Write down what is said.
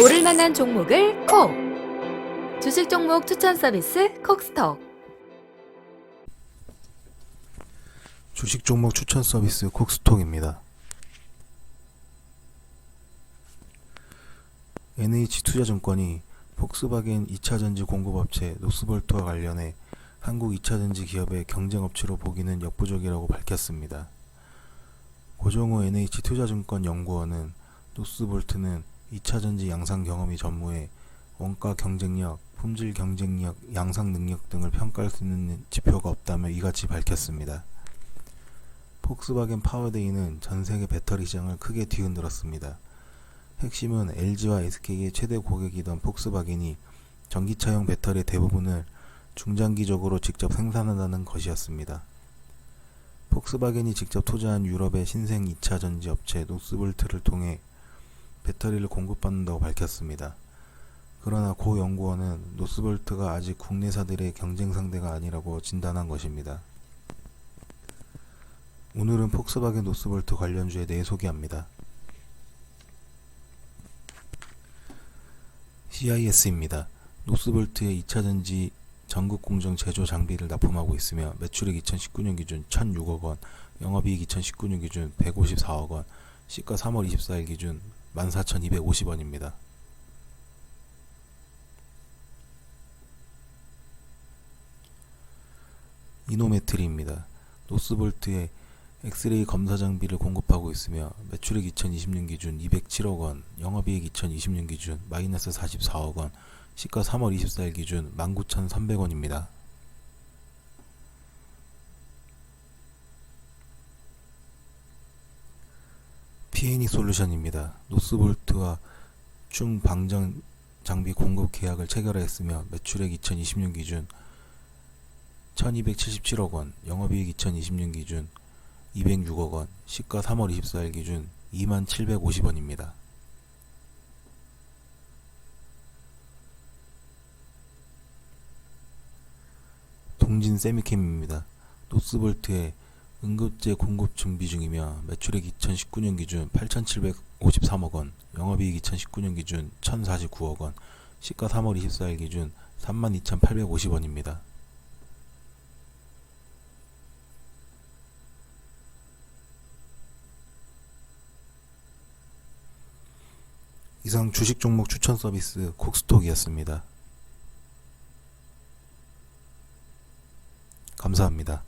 오를 만한 종목을 콕! 주식 종목 추천 서비스 콕스톡. 주식 종목 추천 서비스 콕스톡입니다. NH투자증권이 폭스바겐 2차전지 공급업체 노스볼트와 관련해 한국 2차전지 기업의 경쟁업체로 보기는 역부족이라고 밝혔습니다. 고정호 NH투자증권 연구원은 노스볼트는 2차전지 양상 경험이 전무해 원가 경쟁력, 품질 경쟁력, 양상 능력 등을 평가할 수 있는 지표가 없다며 이같이 밝혔습니다. 폭스바겐 파워데이는 전 세계 배터리 시장을 크게 뒤흔들었습니다. 핵심은 LG와 SK의 최대 고객이던 폭스바겐이 전기차용 배터리 대부분을 중장기적으로 직접 생산한다는 것이었습니다. 폭스바겐이 직접 투자한 유럽의 신생 2차 전지 업체 노스볼트를 통해 배터리를 공급받는다고 밝혔습니다. 그러나 고 연구원은 노스볼트가 아직 국내사들의 경쟁 상대가 아니라고 진단한 것입니다. 오늘은 폭스바겐 노스볼트 관련주에 대해 소개합니다. CIS입니다. 노스볼트의 2차전지 전국 공정 제조 장비를 납품하고 있으며 매출액 2019년 기준 1,006억 원, 영업이익 2019년 기준 154억 원, 시가 3월 24일 기준 14,250원입니다. 이노메트리입니다. 노스볼트의 엑스레이 검사 장비를 공급하고 있으며 매출액 2020년 기준 207억 원, 영업이익 2020년 기준 마이너스 44억 원, 시가 3월 24일 기준 19,300원입니다. PNE 솔루션입니다. 노스볼트와 충 방전 장비 공급 계약을 체결하였으며 매출액 2020년 기준 1277억 원, 영업이익 2020년 기준 206억 원, 시가 3월 24일 기준 2750원입니다. 동진 세미캠입니다. 노스볼트의 응급제 공급 준비 중이며 매출액 2019년 기준 8,753억 원, 영업이익 2019년 기준 1,049억 원, 시가 3월 24일 기준 32,850원입니다. 이상 주식 종목 추천 서비스 콕스톡이었습니다. 감사합니다.